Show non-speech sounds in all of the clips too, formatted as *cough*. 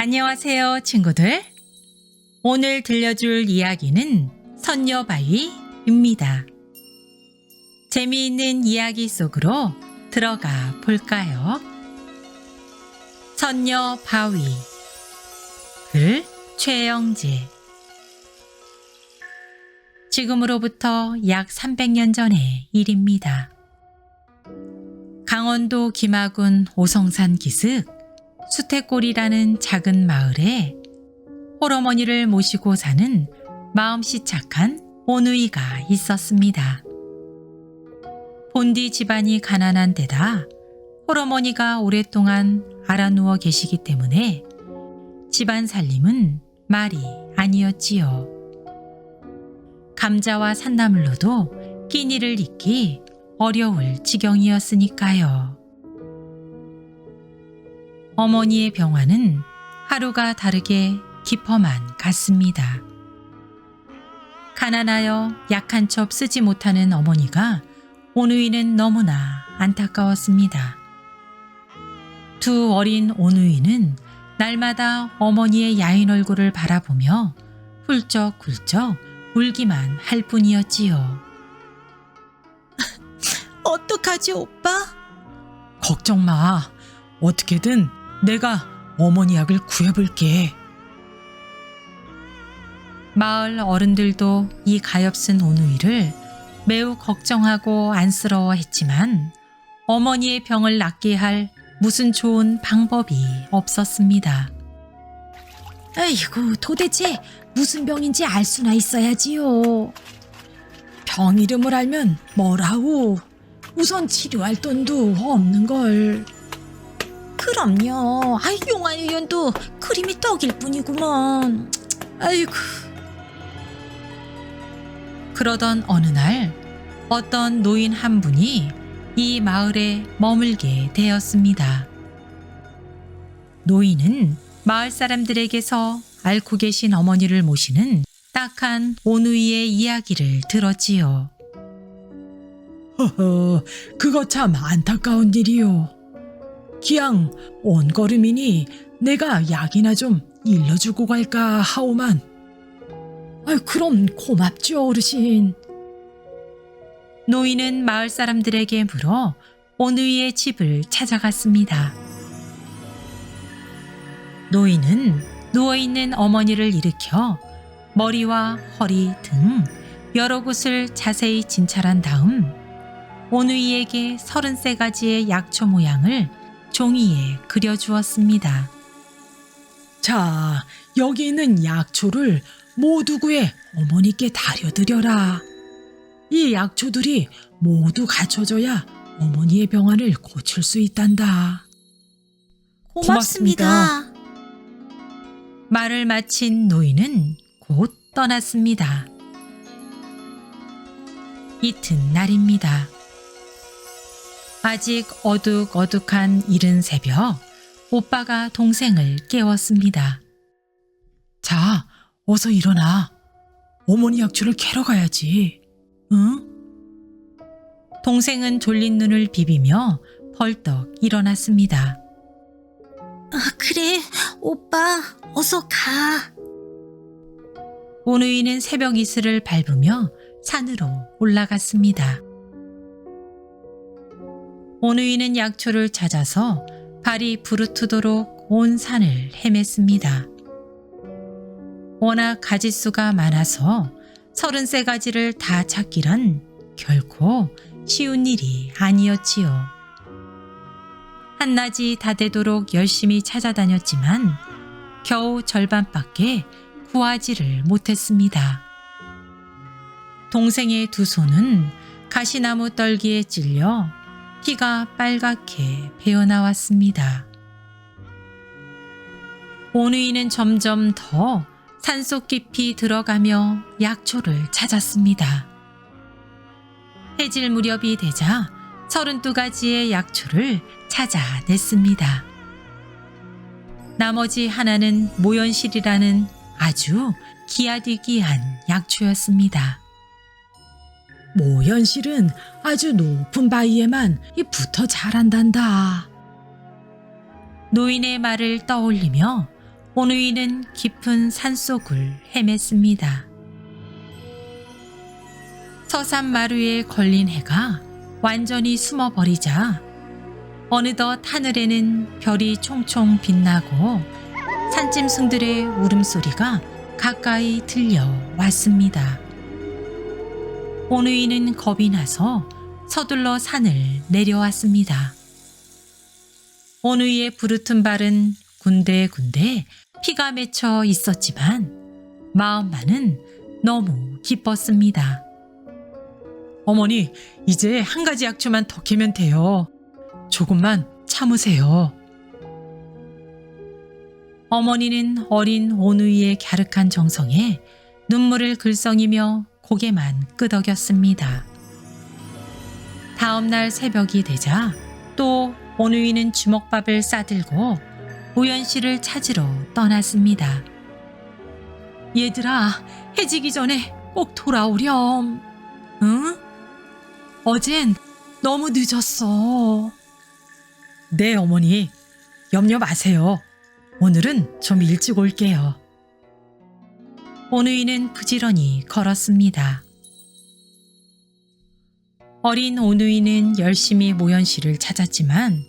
안녕하세요, 친구들. 오늘 들려줄 이야기는 선녀바위입니다. 재미있는 이야기 속으로 들어가 볼까요? 선녀바위 글 최영재 지금으로부터 약 300년 전의 일입니다. 강원도 김하군 오성산 기슭 수태골이라는 작은 마을에 홀어머니를 모시고 사는 마음씨 착한 오누이가 있었습니다. 본디 집안이 가난한 데다 홀어머니가 오랫동안 알아누워 계시기 때문에 집안 살림은 말이 아니었지요. 감자와 산나물로도 끼니를 잇기 어려울 지경이었으니까요. 어머니의 병화는 하루가 다르게 깊어만 갔습니다. 가난하여 약한 첩 쓰지 못하는 어머니가 오누이는 너무나 안타까웠습니다. 두 어린 오누이는 날마다 어머니의 야인 얼굴을 바라보며 훌쩍훌쩍 울기만 할 뿐이었지요. *laughs* 어떡하지, 오빠? 걱정 마. 어떻게든 내가 어머니 약을 구해볼게. 마을 어른들도 이 가엾은 오누이를 매우 걱정하고 안쓰러워했지만 어머니의 병을 낫게 할 무슨 좋은 방법이 없었습니다. 아이고, 도대체 무슨 병인지 알 수나 있어야지요. 병 이름을 알면 뭐라고? 우선 치료할 돈도 없는 걸. 그럼요. 아이 용한 의원도 그림이 떡일 뿐이구먼. 아이고, 그러던 어느 날 어떤 노인 한 분이 이 마을에 머물게 되었습니다. 노인은 마을 사람들에게서 앓고 계신 어머니를 모시는 딱한 오누이의 이야기를 들었지요. 허허, 그거 참 안타까운 일이요. 기양 온 걸음이니 내가 약이나 좀 일러주고 갈까 하오만. 아유, 그럼 고맙죠, 어르신. 노인은 마을 사람들에게 물어 오누이의 집을 찾아갔습니다. 노인은 누워있는 어머니를 일으켜 머리와 허리 등 여러 곳을 자세히 진찰한 다음 오누이에게 33가지의 약초 모양을 종이에 그려주었습니다. 자, 여기 있는 약초를 모두 구해 어머니께 다려드려라. 이 약초들이 모두 갖춰져야 어머니의 병환을 고칠 수 있단다. 고맙습니다. 말을 마친 노인은 곧 떠났습니다. 이튿날입니다. 아직 어둑어둑한 이른 새벽, 오빠가 동생을 깨웠습니다. 자, 어서 일어나. 어머니 약초를 캐러 가야지. 응? 동생은 졸린 눈을 비비며 벌떡 일어났습니다. 아, 그래. 오빠, 어서 가. 오누이는 새벽 이슬을 밟으며 산으로 올라갔습니다. 오누이는 약초를 찾아서 발이 부르트도록 온 산을 헤맸습니다. 워낙 가지수가 많아서 서른세 가지를 다 찾기란 결코 쉬운 일이 아니었지요. 한낮이 다 되도록 열심히 찾아다녔지만 겨우 절반밖에 구하지를 못했습니다. 동생의 두 손은 가시나무 떨기에 찔려 피가 빨갛게 배어나왔습니다. 오누이는 점점 더 산속 깊이 들어가며 약초를 찾았습니다. 해질 무렵이 되자 32가지의 약초를 찾아냈습니다. 나머지 하나는 모연실이라는 아주 기아디기한 약초였습니다. 모현실은 아주 높은 바위에만 이 붙어 자란단다. 노인의 말을 떠올리며 오누이는 깊은 산속을 헤맸습니다. 서산 마루에 걸린 해가 완전히 숨어버리자 어느덧 하늘에는 별이 총총 빛나고 산짐승들의 울음소리가 가까이 들려왔습니다. 오누이는 겁이 나서 서둘러 산을 내려왔습니다. 오누이의 부르튼 발은 군데군데 피가 맺혀 있었지만 마음만은 너무 기뻤습니다. 어머니, 이제 한 가지 약초만 더 캐면 돼요. 조금만 참으세요. 어머니는 어린 오누이의 갸륵한 정성에 눈물을 글썽이며 고개만 끄덕였습니다. 다음 날 새벽이 되자 또 오누이는 주먹밥을 싸들고 우연 씨를 찾으러 떠났습니다. 얘들아, 해지기 전에 꼭 돌아오렴. 응? 어젠 너무 늦었어. 네, 어머니. 염려 마세요. 오늘은 좀 일찍 올게요. 오누이는 부지런히 걸었습니다. 어린 오누이는 열심히 모연 씨를 찾았지만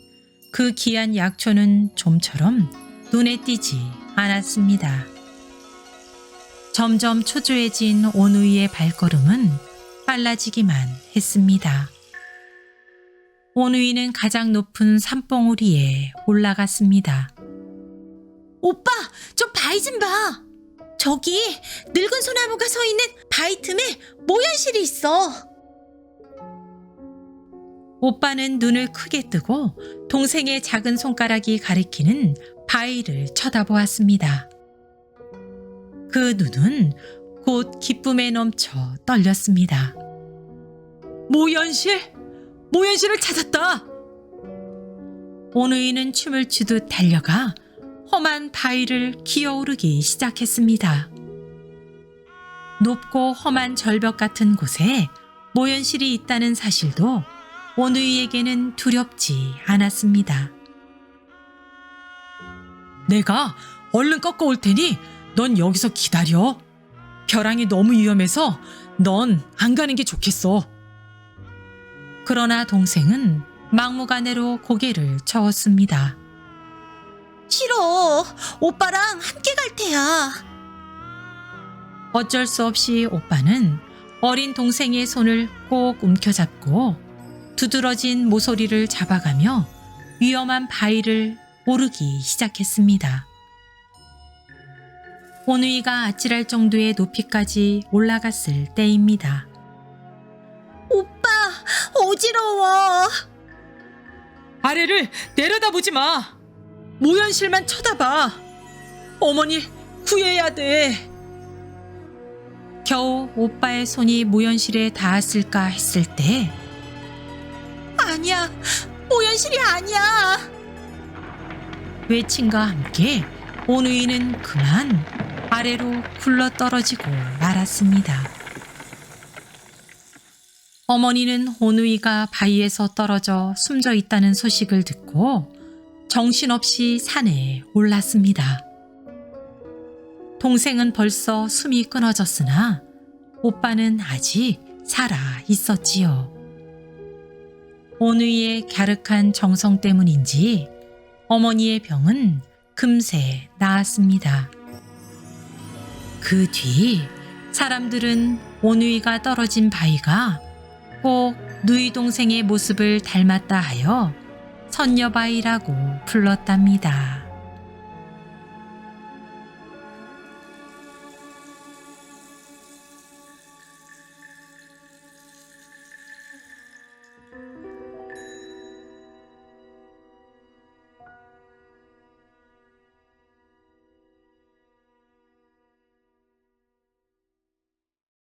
그 귀한 약초는 좀처럼 눈에 띄지 않았습니다. 점점 초조해진 오누이의 발걸음은 빨라지기만 했습니다. 오누이는 가장 높은 산봉우리에 올라갔습니다. 오빠, 저 바위 좀 봐. 저기 늙은 소나무가 서 있는 바위 틈에 모현실이 있어. 오빠는 눈을 크게 뜨고 동생의 작은 손가락이 가리키는 바위를 쳐다보았습니다. 그 눈은 곧 기쁨에 넘쳐 떨렸습니다. 모연실! 모연실을 찾았다! 오누이는 춤을 추듯 달려가 험한 바위를 기어오르기 시작했습니다. 높고 험한 절벽 같은 곳에 모연실이 있다는 사실도 오누이에게는 두렵지 않았습니다. 내가 얼른 꺾어 올 테니 넌 여기서 기다려. 벼랑이 너무 위험해서 넌 안 가는 게 좋겠어. 그러나 동생은 막무가내로 고개를 저었습니다. 싫어. 오빠랑 함께 갈 테야. 어쩔 수 없이 오빠는 어린 동생의 손을 꼭 움켜잡고 두드러진 모서리를 잡아가며 위험한 바위를 오르기 시작했습니다. 오누이가 아찔할 정도의 높이까지 올라갔을 때입니다. 오빠, 어지러워. 아래를 내려다보지 마. 모연실만 쳐다봐. 어머니 구해야 돼. 겨우 오빠의 손이 모연실에 닿았을까 했을 때 아니야. 모현실이 아니야. 외침과 함께 오누이는 그만 아래로 굴러 떨어지고 말았습니다. 어머니는 오누이가 바위에서 떨어져 숨져 있다는 소식을 듣고 정신없이 산에 올랐습니다. 동생은 벌써 숨이 끊어졌으나 오빠는 아직 살아 있었지요. 오누이의 갸륵한 정성 때문인지 어머니의 병은 금세 나았습니다. 그 뒤 사람들은 오누이가 떨어진 바위가 꼭 누이 동생의 모습을 닮았다 하여 선녀바위라고 불렀답니다.